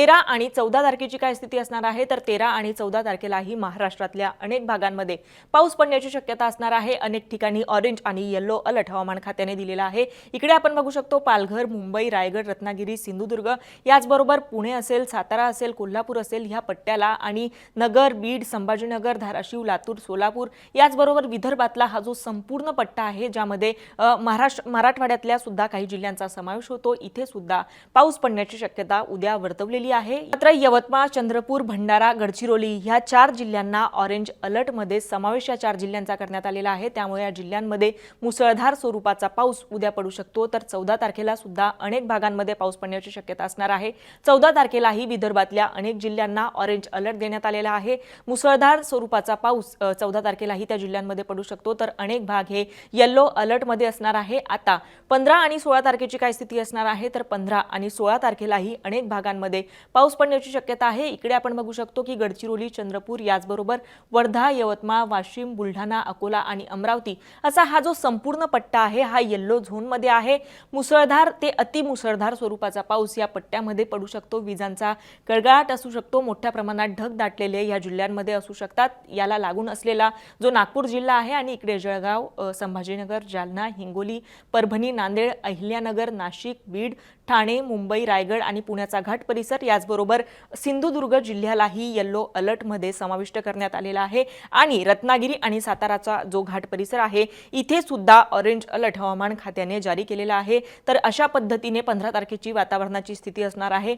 तेरा आणि चौदा तारखेची काय स्थिती असणार आहे? तर तेरा आणि चौदा तारखेलाही महाराष्ट्रातल्या अनेक भागांमध्ये पाऊस पडण्याची शक्यता असणार आहे. अनेक ठिकाणी ऑरेंज आणि येल्लो अलर्ट हवामान खात्याने दिलेला आहे. इकडे आपण बघू शकतो पालघर मुंबई रायगड रत्नागिरी सिंधुदुर्ग याचबरोबर पुणे असेल सातारा असेल कोल्हापूर असेल ह्या पट्ट्याला आणि नगर बीड संभाजीनगर धाराशिव लातूर सोलापूर याचबरोबर विदर्भातला हा जो संपूर्ण पट्टा आहे ज्यामध्ये महाराष्ट्र मराठवाड्यातल्या सुद्धा काही जिल्ह्यांचा समावेश होतो. इथे सुद्धा पाऊस पडण्याची शक्यता उद्या वर्तवलेली आहे. मात्र यवतमाळ चंद्रपूर भंडारा गडचिरोली ह्या चार जिल्ह्यांना ऑरेंज अलर्टमध्ये समावेश या चार जिल्ह्यांचा करण्यात आलेला आहे. त्यामुळे या जिल्ह्यांमध्ये मुसळधार स्वरूपाचा पाऊस उद्या पडू शकतो. तर चौदा तारखेला सुद्धा अनेक भागांमध्ये पाऊस पडण्याची शक्यता असणार आहे. चौदा तारखेलाही विदर्भातल्या अनेक जिल्ह्यांना ऑरेंज अलर्ट देण्यात आलेला आहे. मुसळधार स्वरूपाचा पाऊस चौदा तारखेलाही त्या जिल्ह्यांमध्ये पडू शकतो. तर अनेक भाग हे येल्लो अलर्टमध्ये असणार आहे. आता पंधरा आणि सोळा तारखेची काय स्थिती असणार आहे? तर पंधरा आणि सोळा तारखेलाही अनेक भागांमध्ये पाऊस पडण्याची शक्यता आहे. इकडे आपण बघू शकतो की गडचिरोली चंद्रपूर याचबरोबर वर्धा यवतमाळ वाशिम बुलढाणा अकोला आणि अमरावती असा हा जो संपूर्ण पट्टा आहे हा येल्लो झोनमध्ये आहे. मुसळधार ते अतिमुसळधार स्वरूपाचा पाऊस या पट्ट्यामध्ये पडू शकतो. विजांचा गळगळाट असू शकतो. मोठ्या प्रमाणात ढग दाटलेले या जिल्ह्यांमध्ये असू शकतात. याला लागून असलेला जो नागपूर जिल्हा आहे आणि इकडे जळगाव संभाजीनगर जालना हिंगोली परभणी नांदेड अहिल्यानगर नाशिक बीड ठाणे मुंबई रायगड आणि पुण्याचा घाट परिसर याचबरोबर सिंधुदुर्ग जिल्ह्यालाही येल्लो अलर्टमध्ये समाविष्ट करण्यात आलेला आहे. आणि रत्नागिरी आणि साताराचा जो घाट परिसर आहे इथे सुद्धा ऑरेंज अलर्ट हवामान खात्याने जारी केलेला आहे. तर अशा पद्धतीने पंधरा तारखेची वातावरणाची स्थिती असणार आहे.